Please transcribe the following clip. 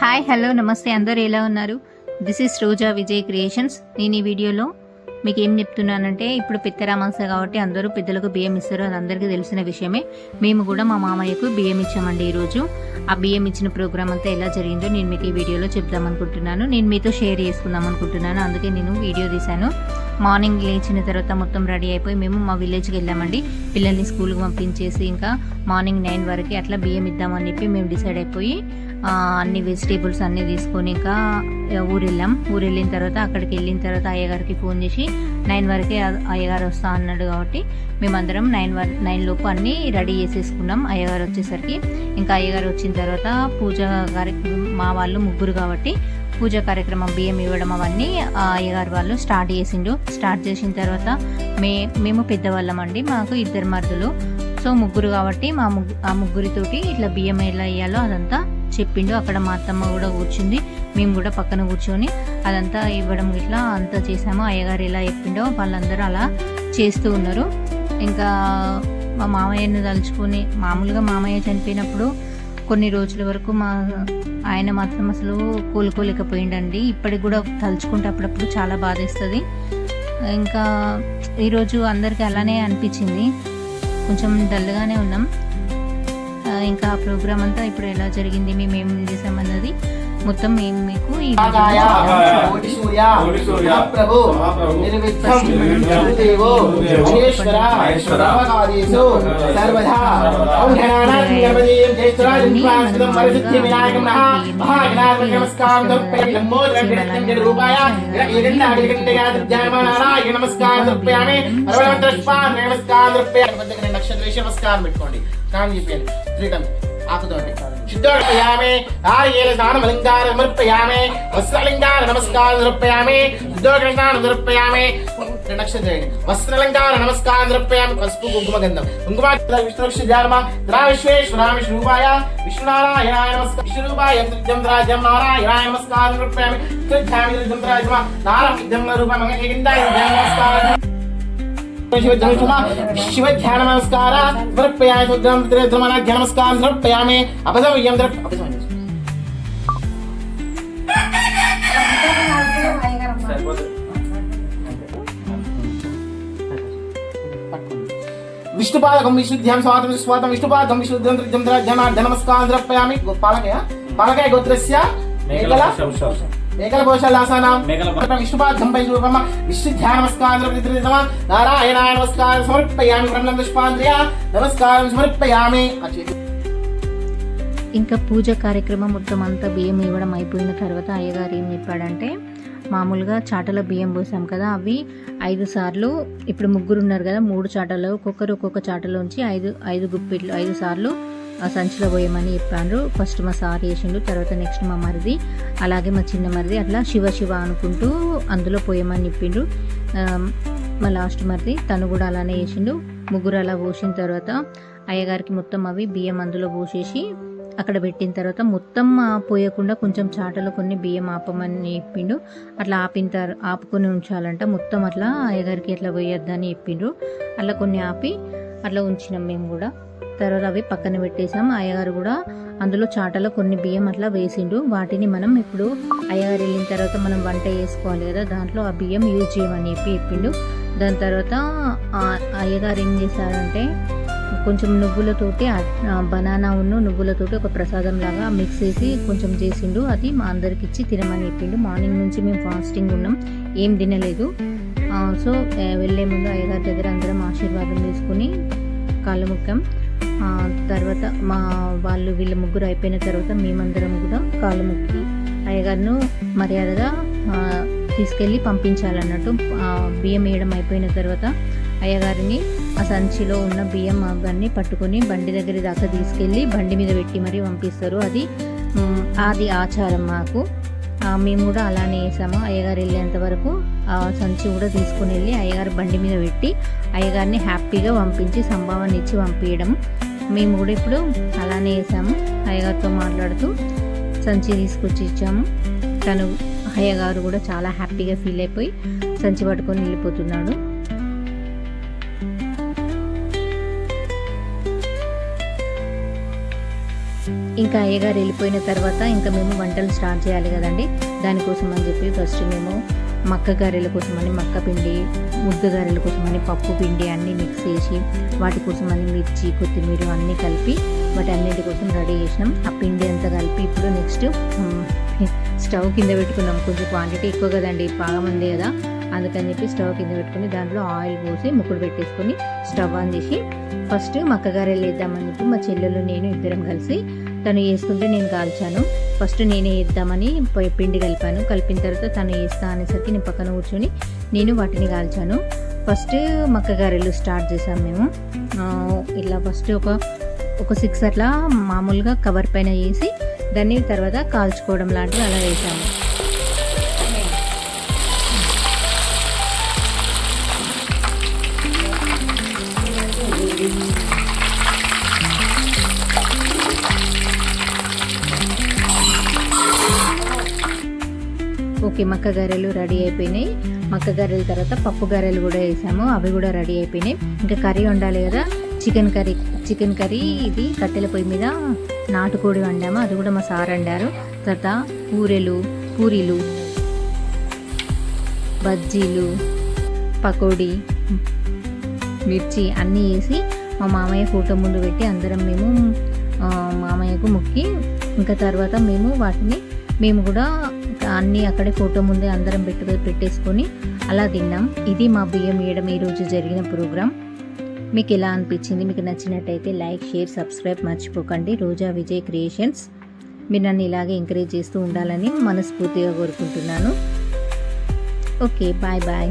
Hi hello నమస్తే. అందరూ ఎలా ఉన్నారు? This is Roja Vijay creations నేను ఈ వీడియోలో మీకు ఏం చెప్తున్నానంటే ఇప్పుడు పిత్తరామాస కాబట్టి అందరూ పెద్దలకు బియ్యం ఇస్తారు అది అందరికీ తెలిసిన విషయమే. మేము కూడా మా మామయ్యకు బియ్యం ఇచ్చామండి ఈరోజు. ఆ బియ్యం ఇచ్చిన ప్రోగ్రామ్ అంతా ఎలా జరిగిందో నేను మీకు ఈ వీడియోలో చెప్దాం అనుకుంటున్నాను నేను మీతో షేర్ చేసుకుందాం అనుకుంటున్నాను అందుకే నేను వీడియో తీశాను. మార్నింగ్ లేచిన తర్వాత మొత్తం రెడీ అయిపోయి మేము మా విలేజ్కి వెళ్ళామండి. పిల్లల్ని స్కూల్కి పంపించేసి ఇంకా మార్నింగ్ నైన్ వరకు అట్లా బియ్యం ఇద్దామని చెప్పి మేము డిసైడ్ అయిపోయి అన్ని వెజిటేబుల్స్ అన్నీ తీసుకొని ఇంకా ఊరు వెళ్ళాం ఊరు వెళ్ళిన తర్వాత అక్కడికి వెళ్ళిన తర్వాత అయ్యగారికి ఫోన్ చేసి నైన్ వరకే అయ్యగారు వస్తా అన్నాడు కాబట్టి మేమందరం నైన్ వర్ నైన్ లోపు అన్నీ రెడీ చేసేసుకున్నాం. అయ్యగారు వచ్చేసరికి ఇంకా అయ్యగారు వచ్చిన తర్వాత పూజ గారికి మా వాళ్ళు ముగ్గురు కాబట్టి పూజ కార్యక్రమం బియ్యం ఇవ్వడం అవన్నీ అయ్యగారు వాళ్ళు స్టార్ట్ చేసిండు స్టార్ట్ చేసిన తర్వాత మే మేము పెద్దవాళ్ళం అండి మాకు ఇద్దరు మరుదులు. సో ముగ్గురు కాబట్టి మా ముగ్గు ఆ ముగ్గురితోటి ఇట్లా బియ్యం ఎలా వేయాలో అదంతా చెప్పిండు. అక్కడ మా అత్తమ్మ కూడా కూర్చుంది మేము కూడా పక్కన కూర్చొని అదంతా ఇవ్వడం ఇట్లా అంతా చేసాము. అయ్యగారు ఎలా చెప్పిండో వాళ్ళందరూ అలా చేస్తూ ఉన్నారు. ఇంకా మా మామయ్యను తలుచుకొని మామూలుగా మామయ్య చనిపోయినప్పుడు కొన్ని రోజుల వరకు మా ఆయన మాత్రం అసలు కోలుకోలేకపోయిండండి. ఇప్పటికి కూడా తలుచుకుంటే అప్పుడప్పుడు చాలా బాధేస్తుంది. ఇంకా ఈరోజు అందరికీ అలానే అనిపించింది. కొంచెం డల్గానే ఉన్నాం. ఇంకా ఆ ప్రోగ్రామ్ అంతా ఇప్పుడు ఎలా జరిగింది మేము ఏం చేసామన్నది మొత్తం మేము మీకు ఈ మహాగణాధిపతి నమస్కారం పెట్టుకోండి స్నానం చెప్పండి త్రిటం ఆకుతోటి ആപ്തവട്ടി ശുദ്ധോർപ്പയാമേ ആര്യേല സ്നാനം അലങ്കാരം നിർപ്പയാമേ വസ്ത്രാലങ്കാര നമസ്കാരം നിർപ്പയാമേ ശുദ്ധോഗ്രന്ഥാനം നിർപ്പയാമേ വസ്ത്രലങ്കാര നമസ്കാരം നിർപ്പയാമി വസ്തു കുങ്കുമഗന്ധം കുങ്കുമാ വിഷ്ണുക്ഷാർമ ദ്രാവിശ്വേശ്വരാ വിഷ്ണുരൂപായ വിഷ്ണുനാരായണായ നമസ്കാരം വിഷ്ണുരൂപായ ത്രിജം ദ്രാജം നാരായണായ നമസ്കാരം നിർപ്പയാമി ത്രിജാമി ത്രിജം ദ്രാജമ നാരം ത്രിജം രൂപം അങ്ങനെ നമസ്കാരം तो शिवध्यान नमस्कार। नमस्कार। समर्पयामि अपसमयं विष्णुपादकं विशुद्ध्यां स्वातं स्वातं विष्णुपादकं विशुद्धं जनार्दनमस्कारं समर्पयामि। पालकया पालकया गोत्रस्य। एकला త్రిజం జనార్దన నమస్కారం సమర్పయామి పాలకయ పాలకయ గోత్రస్య మేకల మేకల భోషాలాసానాం మేకల విష్ణుపాదం పై రూపమ విశుద్ధ్యా నమస్కారం త్రిజమ నారాయణాయ నమస్కారం సమర్పయామి బ్రహ్మం పుష్పాంద్రియ నమస్కారం సమర్పయామి. ఇంకా పూజ కార్యక్రమం మొత్తం అంతా బియ్యం ఇవ్వడం అయిపోయిన తర్వాత అయ్యగారు ఏం చెప్పాడంటే మామూలుగా చాటలో బియ్యం పోసాం కదా అవి ఐదు సార్లు ఇప్పుడు ముగ్గురు ఉన్నారు కదా మూడు చాటలు ఒక్కొక్కరు ఒక్కొక్క చాటలోంచి ఐదు ఐదు గుప్పిట్లు ఐదు సార్లు ఆ సంచిలో పోయమని చెప్పారు ఫస్ట్ మా సార్ వేసిండు తర్వాత నెక్స్ట్ మా మరిది అలాగే మా చిన్న మరిది అట్లా శివ శివ అనుకుంటూ అందులో పోయమని చెప్పిండ్రు మా లాస్ట్ మరిది తను కూడా అలానే వేసిండు ముగ్గురు అలా పోసిన తర్వాత అయ్యగారికి మొత్తం అవి బియ్యం అందులో పోసేసి అక్కడ పెట్టిన తర్వాత మొత్తం పోయకుండా కొంచెం చాటలో కొన్ని బియ్యం ఆపమని చెప్పిండు. అట్లా ఆపిన తర్ ఆపుకొని ఉంచాలంట. మొత్తం అట్లా అయ్యగారికి అట్లా పోయొద్దని చెప్పిండ్రు అట్లా కొన్ని ఆపి అట్లా ఉంచినాం మేము కూడా. తర్వాత అవి పక్కన పెట్టేసాం అయ్యగారు కూడా అందులో చాటలో కొన్ని బియ్యం అట్లా వేసిండు. వాటిని మనం ఇప్పుడు అయ్యగారు వెళ్ళిన తర్వాత మనం వంట చేసుకోవాలి కదా. దాంట్లో ఆ బియ్యం యూజ్ చేయమని చెప్పి చెప్పిండు. దాని తర్వాత అయ్యగారు ఏం చేశారంటే కొంచెం నువ్వులతోటి బనానా ఉన్న నువ్వులతోటి ఒక ప్రసాదం లాగా మిక్స్ చేసి కొంచెం చేసిండు. అది మా అందరికి ఇచ్చి తినమని చెప్పిండు. మార్నింగ్ నుంచి మేము ఫాస్టింగ్ ఉన్నాం. ఏం తినలేదు. సో వెళ్ళే ముందు అయ్యగారి దగ్గర అందరం ఆశీర్వాదం తీసుకుని కాళ్ళు ముఖ్యం తర్వాత మా వాళ్ళు వీళ్ళ ముగ్గురు అయిపోయిన తర్వాత మేమందరం కూడా కాళ్ళు ముక్కి అయ్యగారిను మర్యాదగా తీసుకెళ్ళి పంపించాలన్నట్టు బియ్యం వేయడం అయిపోయిన తర్వాత అయ్యగారిని ఆ సంచిలో ఉన్న బియ్యం అవన్నీ పట్టుకొని బండి దగ్గర దాకా తీసుకెళ్ళి బండి మీద పెట్టి మరీ పంపిస్తారు. అది అది ఆచారం మాకు. మేము కూడా అలానే వేసాము అయ్యగారు వెళ్ళేంత వరకు ఆ సంచి కూడా తీసుకుని వెళ్ళి అయ్యగారు బండి మీద పెట్టి అయ్యగారిని హ్యాపీగా పంపించి సంభావన ఇచ్చి పంపించడం. మేము కూడా ఇప్పుడు అలానే వేసాము. అయ్యగారితో మాట్లాడుతూ సంచి తీసుకొచ్చి ఇచ్చాము. తను అయ్యగారు కూడా చాలా హ్యాపీగా ఫీల్ అయిపోయి సంచి పట్టుకొని వెళ్ళిపోతున్నాడు. ఇంకా అయ్యగారు వెళ్ళిపోయిన తర్వాత ఇంకా మేము వంటలు స్టార్ట్ చేయాలి కదండి. దానికోసం అని చెప్పి ఫస్ట్ మేము మక్క గారెల కోసమని మక్క పిండి ముద్ద గారెల కోసమని పప్పు పిండి అన్నీ మిక్స్ చేసి వాటి కోసమని మిర్చి కొత్తిమీర అన్నీ కలిపి వాటి అన్నిటి కోసం రెడీ చేసినాం. ఆ పిండి అంతా కలిపి ఇప్పుడు నెక్స్ట్ స్టవ్ కింద పెట్టుకున్నాం. కొంచెం క్వాంటిటీ ఎక్కువ కదండి బాగా మంది కదా అందుకని చెప్పి స్టవ్ కింద పెట్టుకుని దాంట్లో ఆయిల్ పోసి ముక్కుడు పెట్టేసుకొని స్టవ్ ఆన్ చేసి ఫస్ట్ మక్కగారెలు వేద్దామని చెప్పి మా చెల్లెలు నేను ఇద్దరం కలిసి తను వేసుకుంటే నేను కాల్చాను. ఫస్ట్ నేనే వేద్దామని పిండి కలిపాను. కలిపిన తర్వాత తను వేస్తా అనేసరికి నేను పక్కన కూర్చొని నేను వాటిని కాల్చాను. ఫస్ట్ మక్కగారెలు స్టార్ట్ చేసాం మేము. ఇలా ఫస్ట్ ఒక ఒక సిక్స్ అట్లా మామూలుగా కవర్ పైన వేసి దాన్ని తర్వాత కాల్చుకోవడం లాంటివి అలా వేసాము మనకి మక్క గారెలు రెడీ అయిపోయినాయి. మక్క గారెల తర్వాత పప్పు గారెలు కూడా వేసాము. అవి కూడా రెడీ అయిపోయినాయి. ఇంకా కర్రీ వండాలి కదా. చికెన్ కర్రీ చికెన్ కర్రీ ఇది కట్టెల పొయ్యి మీద నాటుకోడి వండాము. అది కూడా మా సార్ వండారు. తర్వాత పూరెలు పూరీలు బజ్జీలు పకోడీ మిర్చి అన్నీ వేసి మా మామయ్య ఫోటో ముందు పెట్టి అందరం మేము మామయ్యకు మొక్కి ఇంకా తర్వాత మేము వాటిని మేము కూడా అన్నీ అక్కడే ఫోటో ముందే అందరం పెట్టి పెట్టేసుకొని అలా తిన్నాం. ఇది మా బియ్యం వేయడం ఈరోజు జరిగిన ప్రోగ్రాం. మీకు ఎలా అనిపించింది? మీకు నచ్చినట్టయితే లైక్ షేర్ సబ్స్క్రైబ్ మర్చిపోకండి. రోజా విజయ్ క్రియేషన్స్. మీరు నన్ను ఇలాగే ఎంకరేజ్ చేస్తూ ఉండాలని మనస్ఫూర్తిగా కోరుకుంటున్నాను. Okay bye bye.